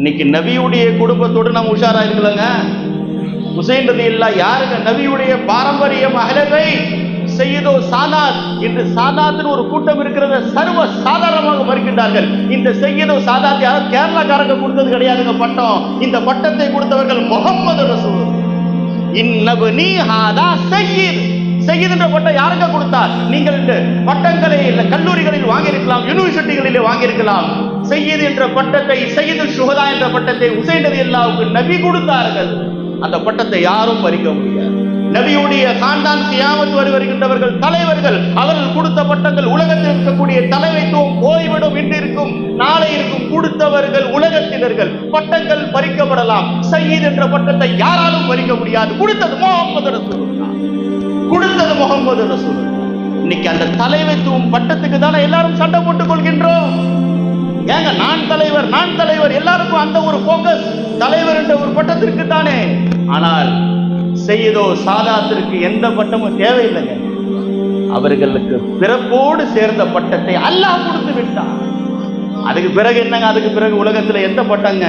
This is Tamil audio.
இன்னைக்கு நபியுடைய குடும்பத்தோடு நம்ம உஷாரா இருக்கலங்க? உசைன் ரதி இல்லா யாருங்க? நபியுடைய பாரம்பரிய மகளவை செய்யதோ சாதாத்? இன்று சாதாத்னு ஒரு கூட்டம் இருக்கிறத சர்வ சாதாரணமாக மறுக்கின்றார்கள். இந்த செய்யதோ சாதாத் யாரும் கேரளாக்காரங்க கொடுத்தது கிடையாதுங்க பட்டம். இந்த பட்டத்தை கொடுத்தவர்கள் முகம்மது ரசூல். இன்னபனி ஹாதா சையீத். சையீத் பட்டம் யாருங்க கொடுத்தார்? நீங்கள் இந்த பட்டங்களை இல்ல கல்லூரிகளில் வாங்கியிருக்கலாம் யூனிவர்சிட்டிகளிலே வாங்கியிருக்கலாம். செய்யது என்ற பட்டத்தை செய்யது சுகதா என்ற பட்டத்தை உசைன் எல்லாவுக்கு நபி கொடுத்தார்கள். அந்த பட்டத்தை யாரும் பறிக்க முடியாது. நபியுடைய காண்டான் கியாமத் வரை வருகின்றவர்கள் தலைவர்கள் அவர்கள் கொடுத்த பட்டங்கள் உலகத்தில் இருக்கக்கூடிய தலைமைத்துவம் போய்விடும் என்று இருக்கும் நாளை இருக்கும் கொடுத்தவர்கள் உலகத்தினர்கள். பட்டங்கள் பறிக்கப்படலாம். சையீத் என்ற பட்டத்தை யாராலும் பறிக்க முடியாது. கொடுத்தது முகமது ரசூலுல்லாஹ். கொடுத்தது முகமது ரசூல் இன்னைக்கு அந்த தலைமைத்துவம் பட்டத்துக்கு தானே எல்லாரும் சண்டை போட்டு தலைவர் நான் தலைவர் எல்லாருக்கும் அந்த ஒரு போக்கஸ் தலைவர் என்ற ஒரு பட்டத்திற்கு தானே. ஆனால் செய்தோ சாதாத்திற்கு எந்த பட்டமும் தேவையில்லைங்க. அவர்களுக்கு பிறப்போடு சேர்ந்த பட்டத்தை அல்லாஹ் கொடுத்து விட்டான். அதுக்கு பிறகு என்னங்க? அதுக்கு பிறகு உலகத்துல எந்த பட்டங்க?